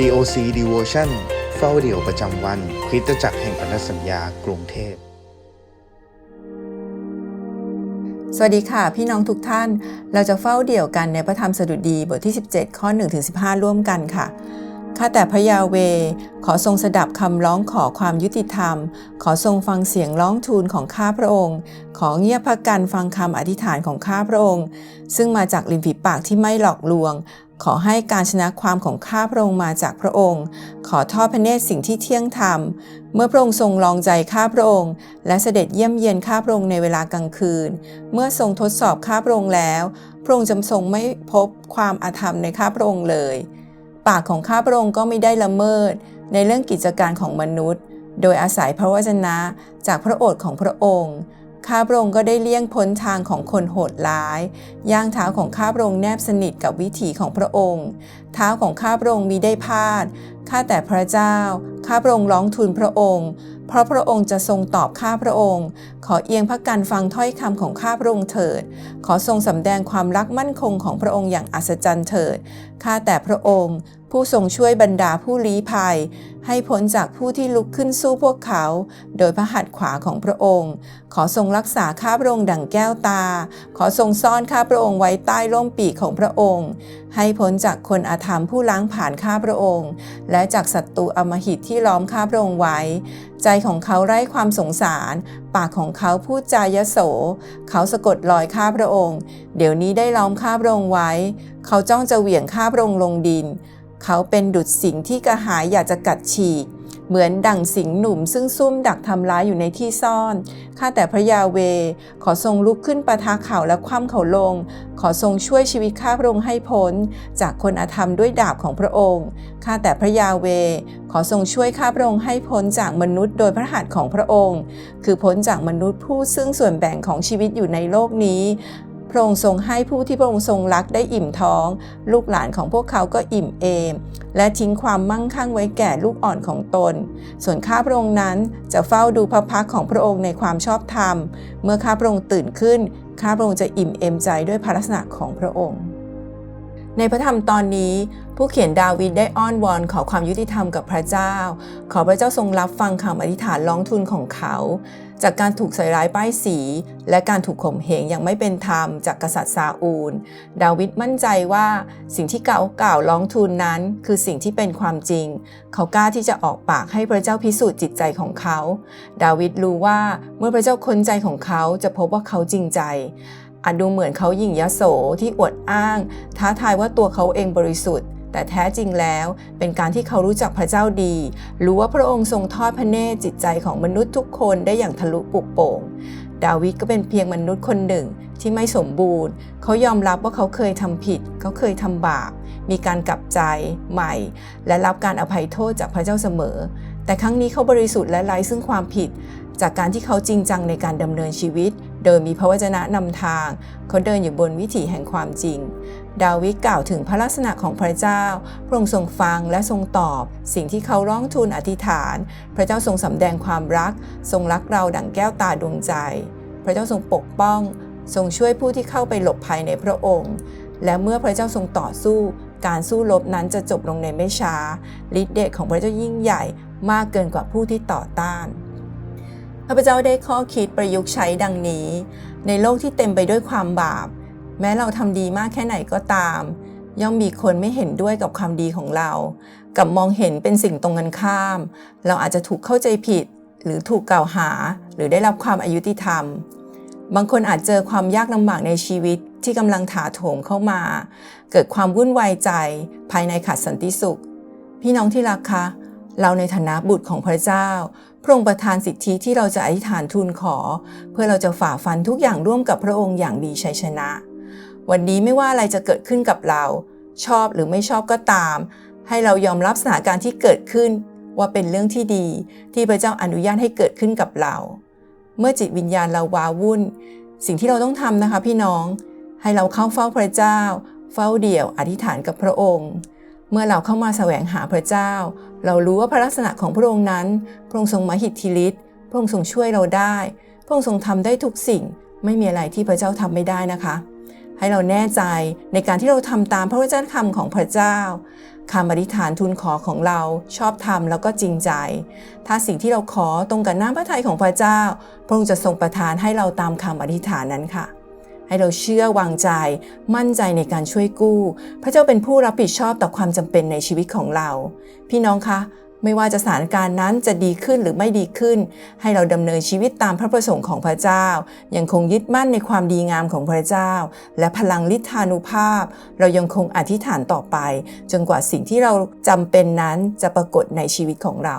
COC Devotion เฝ้าเดี่ยวประจำวัน คริสตจักรแห่งพันธสัญญากรุงเทพ สวัสดีค่ะ พี่น้องทุกท่าน เราจะเฝ้าเดี่ยวกันในพระธรรมสดุดีบทที่ 17 ข้อ1ถึง15 ร่วมกันค่ะ ข้าแต่พระยาเว ขอทรงสดับคำร้องขอความยุติธรรม ขอทรงฟังเสียงร้องทูลของข้าพระองค์ ขอเงียบพระกันฟังคำอธิษฐานของข้าพระองค์ ซึ่งมาจากริมฝีปากที่ไม่หลอกลวง ขอให้การชนะความของข้าพระองค์มาจากพระองค์ ขอทอดพระเนตรสิ่งที่เที่ยงธรรม เมื่อพระองค์ทรงลองใจข้าพระองค์ และเสด็จเยี่ยมเยียนข้าพระองค์ในเวลากลางคืน เมื่อทรงทดสอบข้าพระองค์แล้ว พระองค์จำทรงไม่พบความอาธรรมในข้าพระองค์เลย ปากของข้าพระองค์ก็ไม่ได้ละเมิด ในเรื่องกิจการของมนุษย์ โดยอาศัยพระวจนะจากพระโอษฐ์ของพระองค์ ข้าพระองค์ก็ได้เลี่ยงพ้นทางของคนโหดร้าย ย่างเท้าของข้าพระองค์แนบสนิทกับวิถีของพระองค์ เท้าของข้าพระองค์มีได้พาด ข้าแต่พระเจ้า ข้าพระองค์ร้องทูลพระองค์ เพราะพระองค์จะทรงตอบข้าพระองค์ ขอเอียงพระกันฟังถ้อยคำของข้าพระองค์เถิด ขอทรงสำแดงความรักมั่นคงของพระองค์อย่างอัศจรรย์เถิด ข้าแต่พระองค์ ผู้ทรงช่วยบรรดาผู้ลี้ภัย ให้พ้นจากผู้ที่ลุกขึ้นสู้พวกเขา โดยพระหัตถ์ขวาของพระองค์ ขอทรงรักษาข้าพระองค์ดั่งแก้วตา ขอทรงซ่อนข้าพระองค์ไว้ใต้ร่มปีกของพระองค์ ให้พ้นจากคนอาธรรมผู้ล้างผ่านข้าพระองค์ และจากศัตรูอมหิตที่ล้อมข้าพระองค์ไว้ ใจของเขาไร้ความสงสาร ปากของเขาพูดจายโส เขาสะกดรอยข้าพระองค์ เดี๋ยวนี้ได้ล้อมข้าพระองค์ไว้ เขาจ้องจะเหวี่ยงข้าพระองค์ลงดิน เขาเป็นดุจสิ่งที่กระหายอยากจะกัดฉีก เหมือนดั่งสิงหนุ่มซึ่งซุ่มดักทำร้ายอยู่ในที่ซ่อน ข้าแต่พระยาเว ขอทรงลุกขึ้นประทาเขาและคว่ำเขาลง ขอทรงช่วยชีวิตข้าพระองค์ให้พ้น จากคนอาธรรมด้วยดาบของพระองค์ ข้าแต่พระยาเว ขอทรงช่วยข้าพระองค์ให้พ้นจากมนุษย์โดยพระหัตถ์ของพระองค์ คือพ้นจากมนุษย์ผู้ซึ่งส่วนแบ่งของชีวิตอยู่ในโลกนี้ พระองค์ทรงให้ผู้ที่พระองค์ทรงรักได้อิ่มท้อง ลูกหลานของพวกเขาก็อิ่มเอม และทิ้งความมั่งคั่งไว้แก่ลูกอ่อนของตน ส่วนข้าพระองค์นั้นจะเฝ้าดูพระพักของพระองค์ในความชอบธรรม เมื่อข้าพระองค์ตื่นขึ้น ข้าพระองค์จะอิ่มเอมใจด้วยพระลักษณะของพระองค์ ในพระธรรมตอนนี้ ผู้เขียนดาวิดได้อ้อนวอนขอความยุติธรรมกับพระเจ้า ขอพระเจ้าทรงรับฟังคำอธิษฐานร้องทุนของเขา จากการถูกใส่ร้ายป้ายสี และการถูกข่มเหงอย่างไม่เป็นธรรมจากกษัตริย์ซาอูล ดาวิดมั่นใจว่าสิ่งที่เก่ากล่าวร้องทูลนั้น คือสิ่งที่เป็นความจริง เขากล้าที่จะออกปากให้พระเจ้าพิสูจน์จิตใจของเขา ดาวิดรู้ว่าเมื่อพระเจ้าค้นใจของเขาจะพบว่าเขาจริงใจอาจดูเหมือนเขาหยิ่งยโสที่อวดอ้าง ท้าทายว่าตัวเขาเองบริสุทธิ์ แต่แท้จริงแล้วเป็นการที่เขารู้จักพระเจ้าดี รู้ว่าพระองค์ทรงทอดพระเนตรจิตใจของมนุษย์ทุกคนได้อย่างทะลุปุกโป่ง ดาวิดก็เป็นเพียงมนุษย์คนหนึ่งที่ไม่สมบูรณ์ เขายอมรับว่าเขาเคยทำผิด เขาเคยทำบาป มีการกลับใจใหม่ และรับการอภัยโทษจากพระเจ้าเสมอ แต่ครั้งนี้เขาบริสุทธิ์และไร้ซึ่งความผิด จากการที่เขาจริงจังในการดำเนินชีวิต โดยมีพระวจนะนำทาง เขาเดินอยู่บนวิถีแห่งความจริง ดาวิดกล่าวถึงพระลักษณะของพระเจ้า พระองค์ทรงฟังและทรงตอบ สิ่งที่เขาร้องทูลอธิษฐาน พระเจ้าทรงสำแดงความรัก ทรงรักเราดั่งแก้วตาดวงใจ พระเจ้าทรงปกป้อง ทรงช่วยผู้ที่เข้าไปหลบภัยในพระองค์ และเมื่อพระเจ้าทรงต่อสู้การสู้รบนั้นจะจบลงในไม่ช้าฤทธิ์เดชของพระเจ้ายิ่งใหญ่มากเกินกว่าผู้ที่ต่อต้าน ข้าพเจ้าได้ข้อคิดประยุกต์ใช้ดังนี้ ในโลกที่เต็มไปด้วยความบาป แม้เราทำดีมากแค่ไหนก็ตาม ย่อมมีคนไม่เห็นด้วยกับความดีของเรา กับมองเห็นเป็นสิ่งตรงกันข้าม เราอาจจะถูกเข้าใจผิด หรือถูกกล่าวหา หรือได้รับความอายุติธรรม บางคนอาจเจอความยากลำบากในชีวิตที่กำลังถาโถมเข้ามา เกิดความวุ่นวายใจ ภายในขาดสันติสุข พี่น้องที่รักคะเราในฐานะบุตรของพระเจ้า ระองค์ประทานสิทธิที่เราจะอธิษฐานทูลขอ เพื่อเราจะฝ่าฟันทุกอย่างร่วมกับพระองค์อย่างมีชัยชนะ วันนี้ไม่ว่าอะไรจะเกิดขึ้นกับเรา ชอบหรือไม่ชอบก็ตาม ให้เรายอมรับสถานการณ์ที่เกิดขึ้นว่าเป็นเรื่องที่ดีที่พระเจ้าอนุญาตให้เกิดขึ้นกับเรา เมื่อจิตวิญญาณเราวาวุ่น สิ่งที่เราต้องทำนะคะพี่น้อง ให้เราเข้าเฝ้าพระเจ้า เฝ้าเดี่ยวอธิษฐานกับพระองค์ เมื่อเราเข้ามาแสวงหาพระเจ้า เรารู้ว่าพระลักษณะของพระองค์นั้น พระองค์ทรงมหิทธิฤทธิ์ พระองค์ทรงช่วยเราได้ พระองค์ทรงทำได้ทุกสิ่ง ไม่มีอะไรที่พระเจ้าทำไม่ได้นะคะ ให้เราแน่ใจในการที่เราทำตามพระวจนะคำของพระเจ้าคำอธิษฐานทูลขอของเราชอบธรรมแล้วก็จริงใจ ถ้าสิ่งที่เราขอตรงกับน้ำพระทัยของพระเจ้า พระองค์จะทรงประทานให้เราตามคำอธิษฐานนั้นค่ะ ให้เราเชื่อวางใจ มั่นใจในการช่วยกู้ พระเจ้าเป็นผู้รับผิดชอบต่อความจำเป็นในชีวิตของเรา พี่น้องคะ ไม่ว่าจะสถานการณ์นั้นจะดีขึ้นหรือไม่ดีขึ้น ให้เราดำเนินชีวิตตามพระประสงค์ของพระเจ้า ยังคงยึดมั่นในความดีงามของพระเจ้า และพลังฤทธานุภาพ เรายังคงอธิษฐานต่อไป จนกว่าสิ่งที่เราจำเป็นนั้นจะปรากฏในชีวิตของเรา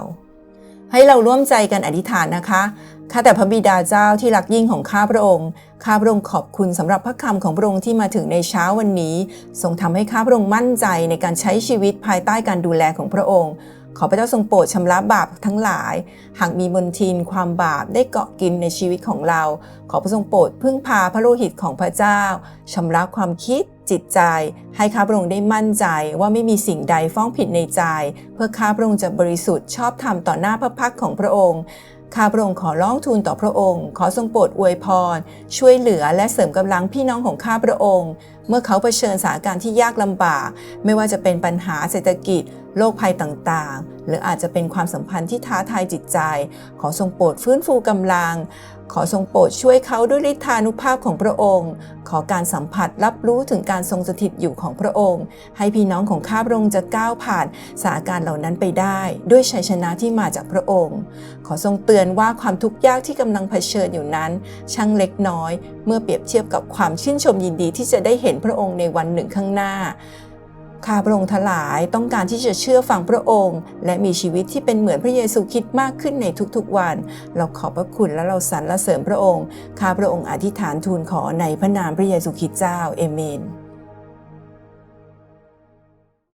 ให้เราร่วมใจกันอธิษฐานนะคะ ข้าแต่พระบิดาเจ้าที่รักยิ่งของข้าพระองค์ ข้าพระองค์ขอบคุณสำหรับพระคำของพระองค์ที่มาถึงในเช้าวันนี้ ทรงทำให้ข้าพระองค์มั่นใจในการใช้ชีวิตภายใต้การดูแลของพระองค์ ขอพระเจ้าทรงโปรดชำระบาปทั้งหลาย หากมีมนทินความบาปได้เกาะกินในชีวิตของเรา ขอพระทรงโปรดพึ่งพาพระโลหิตของพระเจ้าชำระความคิดจิตใจ ให้ข้าพระองค์ได้มั่นใจว่าไม่มีสิ่งใดฟ้องผิดในใจ เพื่อข้าพระองค์จะบริสุทธิ์ชอบธรรมต่อหน้าพระพักของพระองค์ข้าพระองค์ขอร้องทูลต่อพระองค์ ขอทรงโปรดอวยพร ช่วยเหลือและเสริมกำลังพี่น้องของข้าพระองค์ เมื่อเขาเผชิญสถานการณ์ที่ยากลำบาก ไม่ว่าจะเป็นปัญหาเศรษฐกิจ โรคภัยต่างๆ หรืออาจจะเป็นความสัมพันธ์ที่ท้าทายจิตใจ ขอทรงโปรดฟื้นฟูกำลัง ขอทรงโปรดช่วยเขาด้วยฤทธานุภาพของพระองค์ ขอการสัมผัสรับรู้ถึงการทรงสถิตอยู่ของพระองค์ ให้พี่น้องของข้าพระองค์จะก้าวผ่านสถานการณ์เหล่านั้นไปได้ ด้วยชัยชนะที่มาจากพระองค์ ขอทรงเตือนว่าความทุกข์ยากที่กำลังเผชิญอยู่นั้น ช่างเล็กน้อย เมื่อเปรียบเทียบกับความชื่นชมยินดีที่จะได้เห็นพระองค์ในวันหนึ่งข้างหน้าข้าพระองค์ทลายต้องการที่จะเชื่อฟังพระองค์ และมีชีวิตที่เป็นเหมือนพระเยซูคริดมากขึ้นในทุกๆวัน เราขอบพระคุณและเราสรรเสริญพระองค์ข้าพระองค์อธิษฐานทูลขอในพระนามพระเยซูคริสต์เจ้าเอเมน